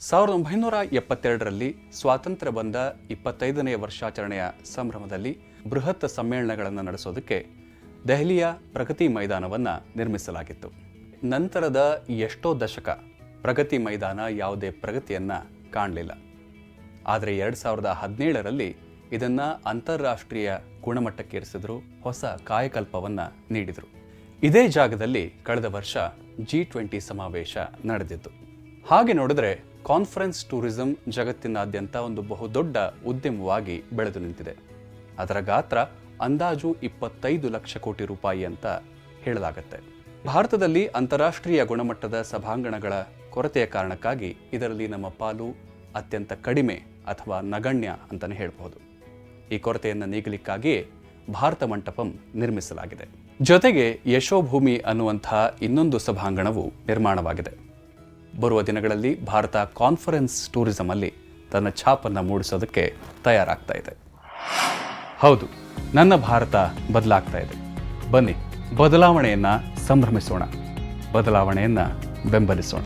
ಸಾವಿರದ ಒಂಬೈನೂರ ಎಪ್ಪತ್ತೆರಡರಲ್ಲಿ ಸ್ವಾತಂತ್ರ್ಯ ಬಂದ ಇಪ್ಪತ್ತೈದನೆಯ ವರ್ಷಾಚರಣೆಯ ಸಂಭ್ರಮದಲ್ಲಿ ಬೃಹತ್ ಸಮ್ಮೇಳನಗಳನ್ನು ನಡೆಸೋದಕ್ಕೆ ದೆಹಲಿಯ ಪ್ರಗತಿ ಮೈದಾನವನ್ನು ನಿರ್ಮಿಸಲಾಗಿತ್ತು. ನಂತರದ ಎಷ್ಟೋ ದಶಕ ಪ್ರಗತಿ ಮೈದಾನ ಯಾವುದೇ ಪ್ರಗತಿಯನ್ನು ಕಾಣಲಿಲ್ಲ. ಆದರೆ ಎರಡು ಸಾವಿರದ ಹದಿನೇಳರಲ್ಲಿ ಇದನ್ನು ಅಂತಾರಾಷ್ಟ್ರೀಯ ಗುಣಮಟ್ಟಕ್ಕೇರಿಸಿದ್ರು, ಹೊಸ ಕಾಯಕಲ್ಪವನ್ನು ನೀಡಿದರು. ಇದೇ ಜಾಗದಲ್ಲಿ ಕಳೆದ ವರ್ಷ ಜಿ ಟ್ವೆಂಟಿ ಸಮಾವೇಶ ನಡೆದಿತ್ತು. ಹಾಗೆ ನೋಡಿದ್ರೆ ಕಾನ್ಫರೆನ್ಸ್ ಟೂರಿಸಂ ಜಗತ್ತಿನಾದ್ಯಂತ ಒಂದು ಬಹುದೊಡ್ಡ ಉದ್ಯಮವಾಗಿ ಬೆಳೆದು ನಿಂತಿದೆ. ಅದರ ಗಾತ್ರ ಅಂದಾಜು ಇಪ್ಪತ್ತೈದು ಲಕ್ಷ ಕೋಟಿ ರೂಪಾಯಿ ಅಂತ ಹೇಳಲಾಗುತ್ತೆ. ಭಾರತದಲ್ಲಿ ಅಂತಾರಾಷ್ಟ್ರೀಯ ಗುಣಮಟ್ಟದ ಸಭಾಂಗಣಗಳ ಕೊರತೆಯ ಕಾರಣಕ್ಕಾಗಿ ಇದರಲ್ಲಿ ನಮ್ಮ ಪಾಲು ಅತ್ಯಂತ ಕಡಿಮೆ ಅಥವಾ ನಗಣ್ಯ ಅಂತಲೇ ಹೇಳಬಹುದು. ಈ ಕೊರತೆಯನ್ನು ನೀಗಲಿಕ್ಕಾಗಿಯೇ ಭಾರತ ಮಂಟಪಂ ನಿರ್ಮಿಸಲಾಗಿದೆ. ಜೊತೆಗೆ ಯಶೋಭೂಮಿ ಅನ್ನುವಂತಹ ಇನ್ನೊಂದು ಸಭಾಂಗಣವು ನಿರ್ಮಾಣವಾಗಿದೆ. ಬರುವ ದಿನಗಳಲ್ಲಿ ಭಾರತ ಕಾನ್ಫರೆನ್ಸ್ ಟೂರಿಸಂ ಅಲ್ಲಿ ತನ್ನ ಛಾಪನ್ನು ಮೂಡಿಸೋದಕ್ಕೆ ತಯಾರಾಗ್ತಾ ಇದೆ. ಹೌದು, ನನ್ನ ಭಾರತ ಬದಲಾಗ್ತಾ ಇದೆ. ಬನ್ನಿ, ಬದಲಾವಣೆಯನ್ನ ಸಂಭ್ರಮಿಸೋಣ. ಬದಲಾವಣೆಯನ್ನ ಬೆಂಬಲಿಸೋಣ.